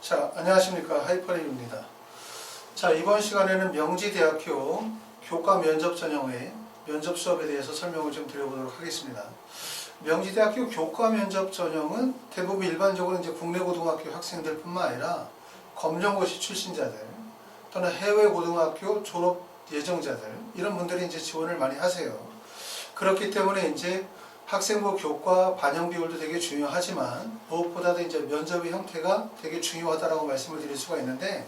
자, 안녕하십니까. 하이퍼레입니다. 자, 이번 시간에는 명지대학교 교과 면접 전형의 면접 수업에 대해서 설명을 좀 드려보도록 하겠습니다. 명지대학교 교과 면접 전형은 대부분 일반적으로 이제 국내 고등학교 학생들 뿐만 아니라 검정고시 출신자들 또는 해외 고등학교 졸업 예정자들 이런 분들이 이제 지원을 많이 하세요. 그렇기 때문에 이제 학생부 교과 반영 비율도 되게 중요하지만 무엇보다도 이제 면접의 형태가 되게 중요하다라고 말씀을 드릴 수가 있는데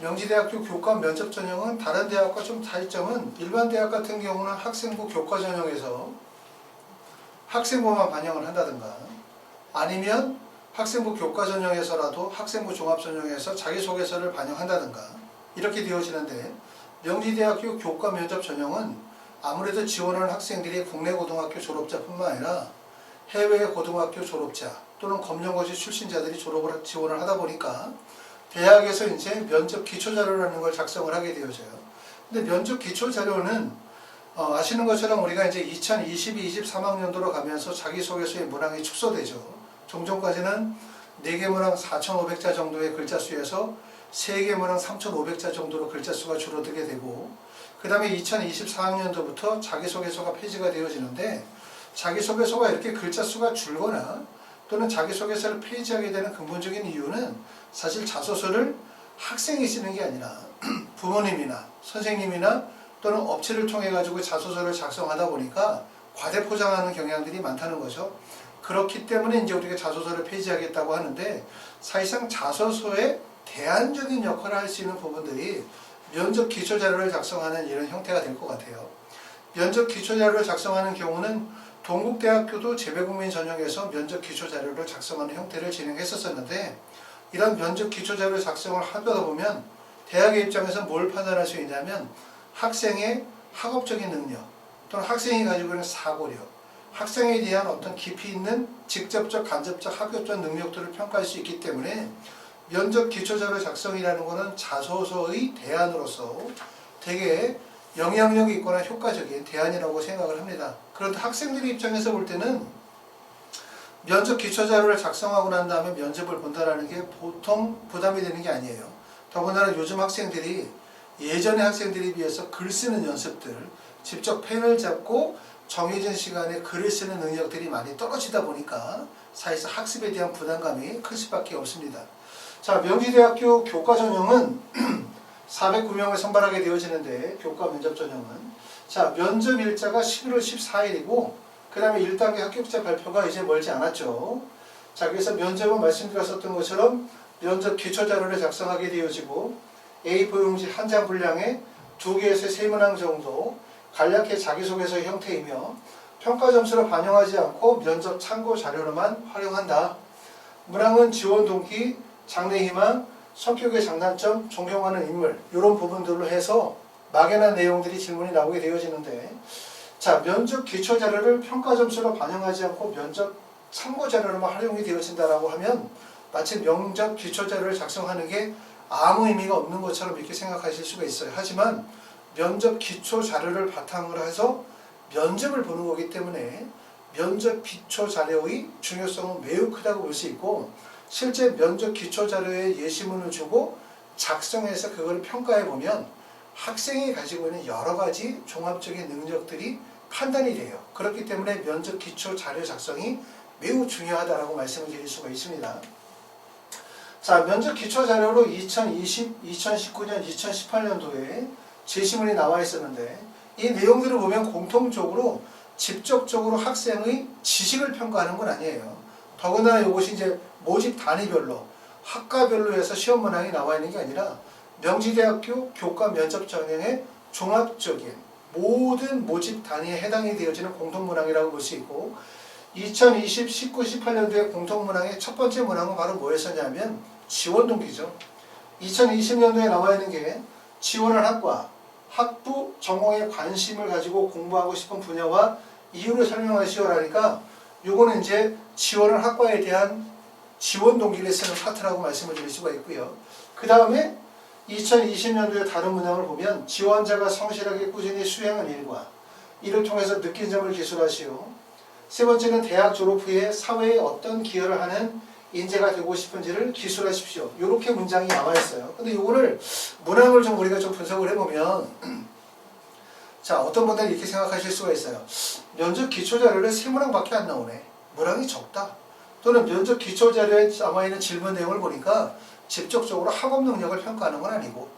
명지대학교 교과 면접 전형은 다른 대학과 좀 차이점은 일반 대학 같은 경우는 학생부 교과 전형에서 학생부만 반영을 한다든가 아니면 학생부 교과 전형에서라도 학생부 종합 전형에서 자기소개서를 반영한다든가 이렇게 되어지는데 명지대학교 교과 면접 전형은 아무래도 지원하는 학생들이 국내 고등학교 졸업자뿐만 아니라 해외 고등학교 졸업자 또는 검정고시 출신자들이 졸업을 지원을 하다 보니까 대학에서 이제 면접 기초 자료라는 걸 작성을 하게 되어져요. 근데 면접 기초 자료는 어, 아시는 것처럼 우리가 이제 2022, 23학년도로 가면서 자기소개서의 문항이 축소되죠. 종전까지는 4개 문항 4,500자 정도의 글자 수에서 3개 문항 3,500자 정도로 글자 수가 줄어들게 되고 그 다음에 2024학년도부터 자기소개서가 폐지가 되어지는데 자기소개서가 이렇게 글자 수가 줄거나 또는 자기소개서를 폐지하게 되는 근본적인 이유는 사실 자소서를 학생이 쓰는 게 아니라 부모님이나 선생님이나 또는 업체를 통해 가지고 자소서를 작성하다 보니까 과대 포장하는 경향들이 많다는 거죠. 그렇기 때문에 이제 우리가 자소서를 폐지하겠다고 하는데 사실상 자소서의 대안적인 역할을 할 수 있는 부분들이 면접 기초 자료를 작성하는 이런 형태가 될 것 같아요. 면접 기초 자료를 작성하는 경우는 동국대학교도 재배국민 전형에서 면접 기초 자료를 작성하는 형태를 진행했었었는데 이런 면접 기초 자료 작성을 하다 보면 대학의 입장에서 뭘 판단할 수 있냐면 학생의 학업적인 능력 또는 학생이 가지고 있는 사고력, 학생에 대한 어떤 깊이 있는 직접적, 간접적 학업적 능력들을 평가할 수 있기 때문에 면접 기초자료 작성이라는 것은 자소서의 대안으로서 되게 영향력이 있거나 효과적인 대안이라고 생각을 합니다. 그런데 학생들의 입장에서 볼 때는 면접 기초자료를 작성하고 난 다음에 면접을 본다라는 게 보통 부담이 되는 게 아니에요. 더군다나 요즘 학생들이 예전의 학생들에 비해서 글 쓰는 연습들, 직접 펜을 잡고 정해진 시간에 글을 쓰는 능력들이 많이 떨어지다 보니까 사실상 학습에 대한 부담감이 클 수밖에 없습니다. 자, 명지대학교 교과 전형은 409명을 선발하게 되어지는데 교과 면접 전형은 자, 면접 일자가 11월 14일이고 그 다음에 1단계 합격자 발표가 이제 멀지 않았죠. 자, 그래서 면접은 말씀드렸었던 것처럼 면접 기초 자료를 작성하게 되어지고 A4 용지 한 장 분량에 두 개에서 세 문항 정도 간략히 자기소개서 형태이며 평가 점수를 반영하지 않고 면접 참고 자료로만 활용한다. 문항은 지원 동기, 장래 희망, 성격의 장단점, 존경하는 인물 이런 부분들로 해서 막연한 내용들이 질문이 나오게 되어지는데 자 면접 기초 자료를 평가 점수로 반영하지 않고 면접 참고 자료로만 활용이 되어진다라고 하면 마치 면접 기초 자료를 작성하는 게 아무 의미가 없는 것처럼 이렇게 생각하실 수가 있어요. 하지만 면접 기초 자료를 바탕으로 해서 면접을 보는 거기 때문에 면접 기초 자료의 중요성은 매우 크다고 볼 수 있고 실제 면접 기초 자료에 예시문을 주고 작성해서 그걸 평가해 보면 학생이 가지고 있는 여러 가지 종합적인 능력들이 판단이 돼요. 그렇기 때문에 면접 기초 자료 작성이 매우 중요하다라고 말씀을 드릴 수가 있습니다. 자, 면접 기초 자료로 2020, 2019년, 2018년도에 제시문이 나와 있었는데 이 내용들을 보면 공통적으로 직접적으로 학생의 지식을 평가하는 건 아니에요. 더군다나 이것이 이제 모집 단위별로 학과별로 해서 시험 문항이 나와 있는 게 아니라 명지대학교 교과 면접 전형의 종합적인 모든 모집 단위에 해당이 되어지는 공통 문항이라고 볼 수 있고 2020, 19, 18년도에 공통 문항의 첫 번째 문항은 바로 뭐였었냐면 지원 동기죠. 2020년도에 나와 있는 게 지원할 학과, 학부 전공에 관심을 가지고 공부하고 싶은 분야와 이유를 설명하시오라니까 요거는 이제 지원을 학과에 대한 지원 동기를 쓰는 파트라고 말씀을 드릴 수가 있고요. 그 다음에 2020년도에 다른 문항을 보면 지원자가 성실하게 꾸준히 수행한 일과 이를 통해서 느낀 점을 기술하시오. 세 번째는 대학 졸업 후에 사회에 어떤 기여를 하는 인재가 되고 싶은지를 기술하십시오. 이렇게 문장이 나와 있어요. 근데 이거를 문항을 좀 우리가 좀 분석을 해보면 자 어떤 분들은 이렇게 생각하실 수가 있어요. 면접 기초 자료를 세 문항밖에 안 나오네. 문항이 적다. 또는 면접 기초 자료에 남아 있는 질문 내용을 보니까 직접적으로 학업 능력을 평가하는 건 아니고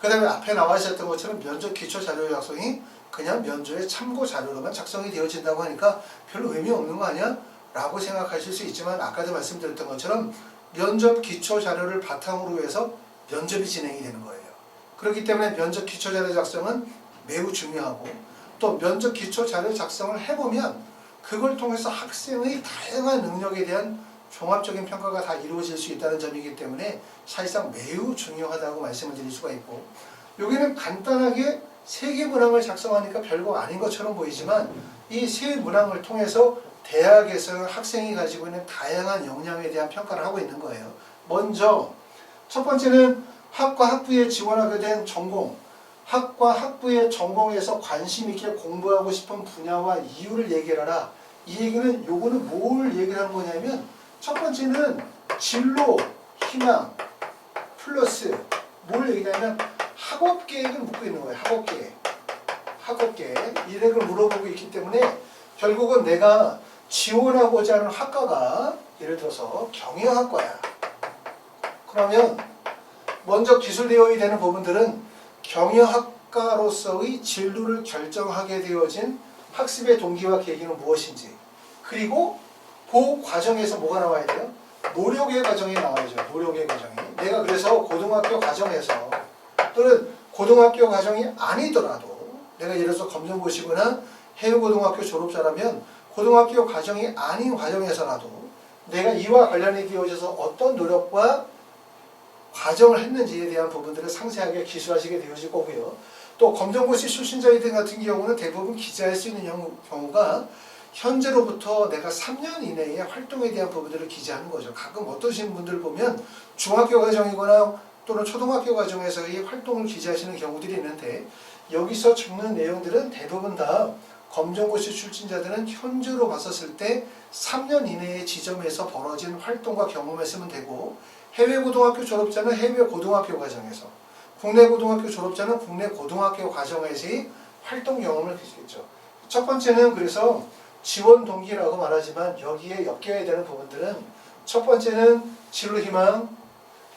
그 다음에 앞에 나와 있었던 것처럼 면접 기초 자료 작성이 그냥 면접의 참고 자료로만 작성이 되어진다고 하니까 별로 의미 없는 거 아니야? 라고 생각하실 수 있지만 아까도 말씀드렸던 것처럼 면접 기초 자료를 바탕으로 해서 면접이 진행이 되는 거예요. 그렇기 때문에 면접 기초 자료 작성은 매우 중요하고 또 면접 기초 자료 작성을 해보면 그걸 통해서 학생의 다양한 능력에 대한 종합적인 평가가 다 이루어질 수 있다는 점이기 때문에 사실상 매우 중요하다고 말씀을 드릴 수가 있고 여기는 간단하게 세 개 문항을 작성하니까 별거 아닌 것처럼 보이지만 이 세 문항을 통해서 대학에서 학생이 가지고 있는 다양한 역량에 대한 평가를 하고 있는 거예요. 먼저 첫 번째는 학과 학부에 지원하게 된 전공, 학과 학부의 전공에서 관심 있게 공부하고 싶은 분야와 이유를 얘기하라. 이 얘기는 요거는 뭘 얘기를 하는 거냐면 첫 번째는 진로, 희망, 플러스 뭘 얘기하냐면 학업 계획을 묻고 있는 거예요. 학업 계획. 학업 계획. 이런 걸 물어보고 있기 때문에 결국은 내가 지원하고자 하는 학과가 예를 들어서 경영학과야. 그러면 먼저 기술 대응이 되는 부분들은 경영학과로서의 진로를 결정하게 되어진 학습의 동기와 계기는 무엇인지 그리고 그 과정에서 뭐가 나와야 돼요? 노력의 과정이 나와야죠. 노력의 과정이. 내가 그래서 고등학교 과정에서 또는 고등학교 과정이 아니더라도 내가 예를 들어서 검정고시거나 해외고등학교 졸업자라면 고등학교 과정이 아닌 과정에서라도 내가 이와 관련이 되어져서 어떤 노력과 과정을 했는지에 대한 부분들을 상세하게 기술하시게 되어질 거고요. 또 검정고시 출신자들 같은 경우는 대부분 기재할 수 있는 경우- 경우가 현재로부터 내가 3년 이내의 활동에 대한 부분들을 기재하는 거죠. 가끔 어떠신 분들 보면 중학교 과정이거나 또는 초등학교 과정에서의 활동을 기재하시는 경우들이 있는데 여기서 적는 내용들은 대부분 다 검정고시 출신자들은 현재로 봤었을 때 3년 이내의 지점에서 벌어진 활동과 경험을 쓰면 되고 해외 고등학교 졸업자는 해외 고등학교 과정에서 국내 고등학교 졸업자는 국내 고등학교 과정에서의 활동 경험을 기재했죠. 첫 번째는 그래서 지원 동기라고 말하지만 여기에 엮여야 되는 부분들은 첫 번째는 진로 희망,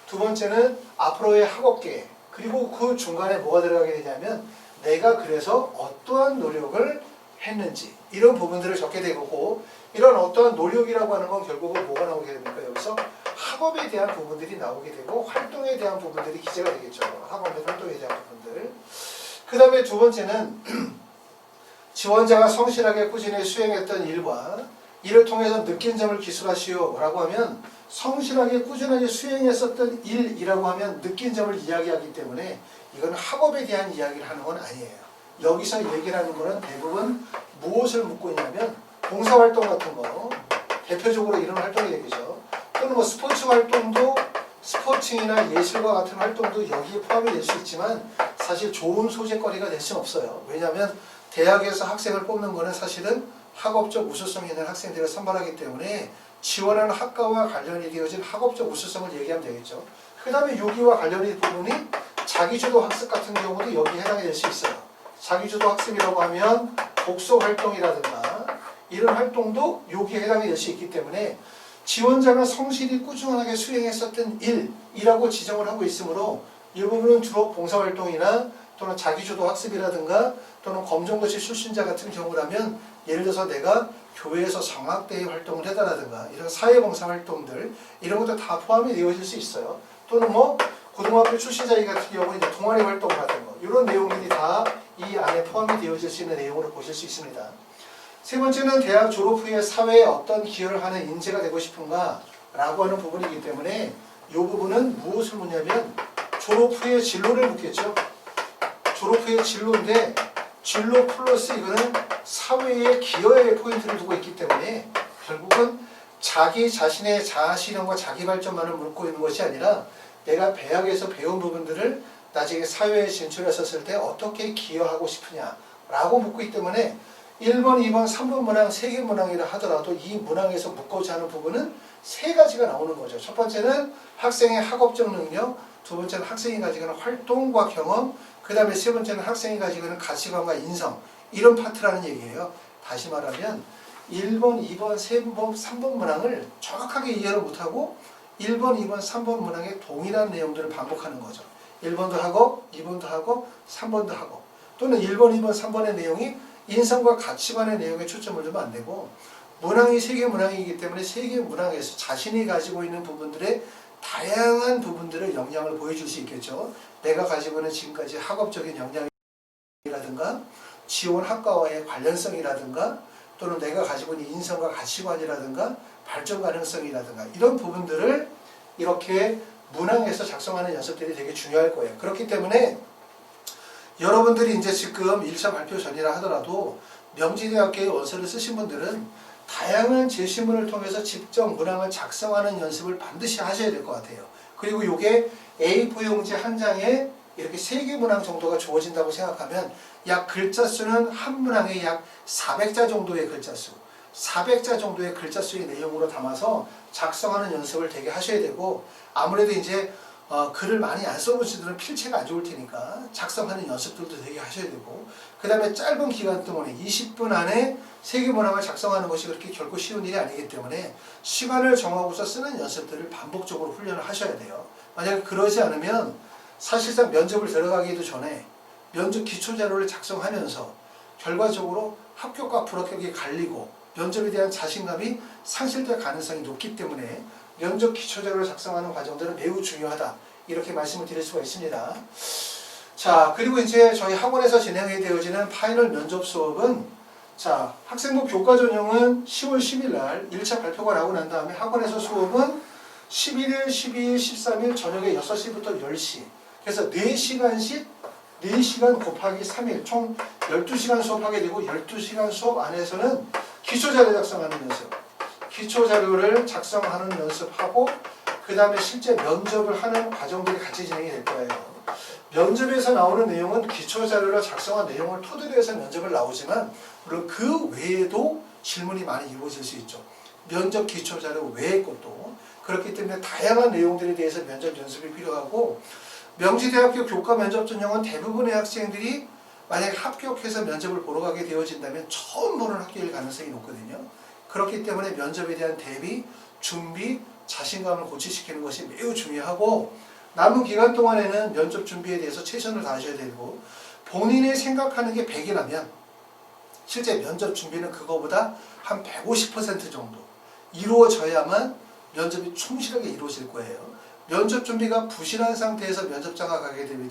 두 번째는 앞으로의 학업 계획, 그리고 그 중간에 뭐가 들어가게 되냐면 내가 그래서 어떠한 노력을 했는지 이런 부분들을 적게 되고 이런 어떠한 노력이라고 하는 건 결국은 뭐가 나오게 됩니까? 여기서 학업에 대한 부분들이 나오게 되고 활동에 대한 부분들이 기재가 되겠죠. 학업의 활동에 대한 부분들. 그 다음에 두 번째는 지원자가 성실하게 꾸준히 수행했던 일과 이를 통해서 느낀 점을 기술하시오 라고 하면 성실하게 꾸준하게 수행했었던 일이라고 하면 느낀 점을 이야기하기 때문에 이건 학업에 대한 이야기를 하는 건 아니에요. 여기서 얘기를 하는 거는 대부분 무엇을 묻고 있냐면 봉사활동 같은 거 대표적으로 이런 활동이 되겠죠. 또는 뭐 스포츠 활동도 스포츠나 예술과 같은 활동도 여기에 포함이 될 수 있지만 사실 좋은 소재거리가 될 수는 없어요. 왜냐하면 대학에서 학생을 뽑는 거는 사실은 학업적 우수성 있는 학생들을 선발하기 때문에 지원하는 학과와 관련이 되어진 학업적 우수성을 얘기하면 되겠죠. 그 다음에 여기와 관련이 부분이 자기주도 학습 같은 경우도 여기에 해당이 될 수 있어요. 자기주도 학습이라고 하면 독서 활동이라든가 이런 활동도 여기에 해당이 될 수 있기 때문에 지원자가 성실히 꾸준하게 수행했었던 일이라고 지정을 하고 있으므로 이 부분은 주로 봉사활동이나 또는 자기주도 학습이라든가 또는 검정고시 출신자 같은 경우라면 예를 들어서 내가 교회에서 성악대회 활동을 해다라든가 이런 사회봉사 활동들 이런 것도 다 포함이 되어질 수 있어요. 또는 뭐 고등학교 출신자들 같은 경우는 동아리 활동 같은 거 이런 내용들이 다 이 안에 포함이 되어질 수 있는 내용으로 보실 수 있습니다. 세 번째는 대학 졸업 후에 사회에 어떤 기여를 하는 인재가 되고 싶은가 라고 하는 부분이기 때문에 이 부분은 무엇을 묻냐면 졸업 후에 진로를 묻겠죠. 졸업 후에 진로인데 진로 플러스 이거는 사회에 기여의 포인트를 두고 있기 때문에 결국은 자기 자신의 자아실현과 자기 발전만을 묻고 있는 것이 아니라 내가 대학에서 배운 부분들을 나중에 사회에 진출했었을 때 어떻게 기여하고 싶으냐라고 묻고 있기 때문에 1번, 2번, 3번 문항, 세 개 문항이라 하더라도 이 문항에서 묶고자 하는 부분은 세 가지가 나오는 거죠. 첫 번째는 학생의 학업적 능력, 두 번째는 학생이 가지고 있는 활동과 경험, 그 다음에 세 번째는 학생이 가지고 있는 가치관과 인성, 이런 파트라는 얘기예요. 다시 말하면 1번, 2번, 3번, 3번 문항을 정확하게 이해를 못하고 1번, 2번, 3번 문항의 동일한 내용들을 반복하는 거죠. 1번도 하고 2번도 하고 3번도 하고 또는 1번, 2번, 3번의 내용이 인성과 가치관의 내용에 초점을 두면 안 되고 문항이 세개 문항이기 때문에 세개 문항에서 자신이 가지고 있는 부분들의 다양한 부분들을 영향을 보여줄 수 있겠죠. 내가 가지고 있는 지금까지 학업적인 역량이라든가 지원 학과와의 관련성이라든가 또는 내가 가지고 있는 인성과 가치관이라든가 발전 가능성이라든가 이런 부분들을 이렇게 문항에서 작성하는 연습들이 되게 중요할 거예요. 그렇기 때문에 여러분들이 이제 지금 1차 발표 전이라 하더라도 명지대학교의 원서를 쓰신 분들은 다양한 제시문을 통해서 직접 문항을 작성하는 연습을 반드시 하셔야 될 것 같아요. 그리고 이게 A4 용지 한 장에 이렇게 세 개 문항 정도가 주어진다고 생각하면 약 글자 수는 한 문항에 약 400자 정도의 글자 수, 400자 정도의 글자 수의 내용으로 담아서 작성하는 연습을 되게 하셔야 되고 아무래도 이제 어, 글을 많이 안 써보신 분들은 필체가 안 좋을 테니까 작성하는 연습들도 되게 하셔야 되고 그 다음에 짧은 기간 동안에 20분 안에 세개 문항을 작성하는 것이 그렇게 결코 쉬운 일이 아니기 때문에 시간을 정하고서 쓰는 연습들을 반복적으로 훈련을 하셔야 돼요. 만약에 그러지 않으면 사실상 면접을 들어가기도 전에 면접 기초 자료를 작성하면서 결과적으로 합격과 불합격이 갈리고 면접에 대한 자신감이 상실될 가능성이 높기 때문에 면접 기초 자료를 작성하는 과정들은 매우 중요하다. 이렇게 말씀을 드릴 수가 있습니다. 자, 그리고 이제 저희 학원에서 진행이 되어지는 파이널 면접 수업은 자, 학생부 교과 전형은 10월 10일 날 1차 발표가 나고 난 다음에 학원에서 수업은 11일, 12일, 13일 저녁에 6시부터 10시. 그래서 4시간씩 4시간 곱하기 3일 총 12시간 수업하게 되고 12시간 수업 안에서는 기초 자료 작성하는 연습. 기초 자료를 작성하는 연습하고 그 다음에 실제 면접을 하는 과정들이 같이 진행이 될 거예요. 면접에서 나오는 내용은 기초 자료를 작성한 내용을 토대로 해서 면접을 나오지만 물론 그 외에도 질문이 많이 이루어질 수 있죠. 면접 기초 자료 외의 것도 그렇기 때문에 다양한 내용들에 대해서 면접 연습이 필요하고 명지대학교 교과 면접 전형은 대부분의 학생들이 만약에 합격해서 면접을 보러 가게 되어진다면 처음 보는 학교일 가능성이 높거든요. 그렇기 때문에 면접에 대한 대비, 준비, 자신감을 고취시키는 것이 매우 중요하고 남은 기간 동안에는 면접 준비에 대해서 최선을 다하셔야 되고 본인이 생각하는 게 100이라면 실제 면접 준비는 그거보다 한 150% 정도 이루어져야만 면접이 충실하게 이루어질 거예요. 면접 준비가 부실한 상태에서 면접장가 가게 되면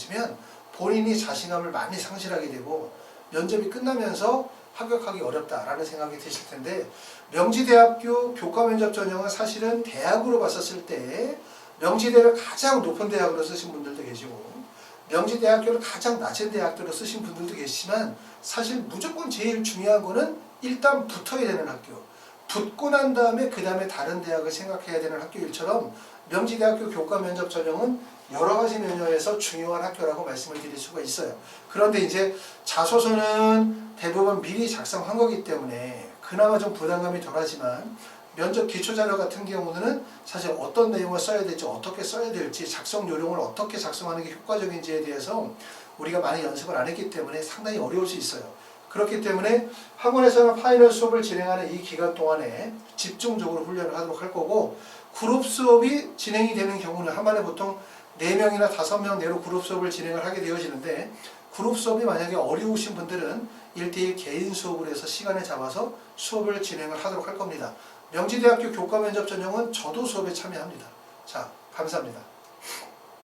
본인이 자신감을 많이 상실하게 되고 면접이 끝나면서 합격하기 어렵다라는 생각이 드실 텐데 명지대학교 교과 면접 전형은 사실은 대학으로 봤었을 때 명지대를 가장 높은 대학으로 쓰신 분들도 계시고 명지대학교를 가장 낮은 대학교로 쓰신 분들도 계시지만 사실 무조건 제일 중요한 거는 일단 붙어야 되는 학교. 붙고 난 다음에 그 다음에 다른 대학을 생각해야 되는 학교 일처럼 명지대학교 교과 면접 전형은 여러 가지 면에서 중요한 학교라고 말씀을 드릴 수가 있어요. 그런데 이제 자소서는 대부분 미리 작성한 거기 때문에 그나마 좀 부담감이 덜하지만 면접 기초 자료 같은 경우는 사실 어떤 내용을 써야 될지 어떻게 써야 될지 작성 요령을 어떻게 작성하는 게 효과적인지에 대해서 우리가 많이 연습을 안 했기 때문에 상당히 어려울 수 있어요. 그렇기 때문에 학원에서는 파이널 수업을 진행하는 이 기간 동안에 집중적으로 훈련을 하도록 할 거고 그룹 수업이 진행이 되는 경우는 한 번에 보통 4명이나 5명 내로 그룹 수업을 진행을 하게 되어지는데 그룹 수업이 만약에 어려우신 분들은 1대1 개인 수업을 해서 시간을 잡아서 수업을 진행을 하도록 할 겁니다. 명지대학교 교과면접 전형은 저도 수업에 참여합니다. 자, 감사합니다.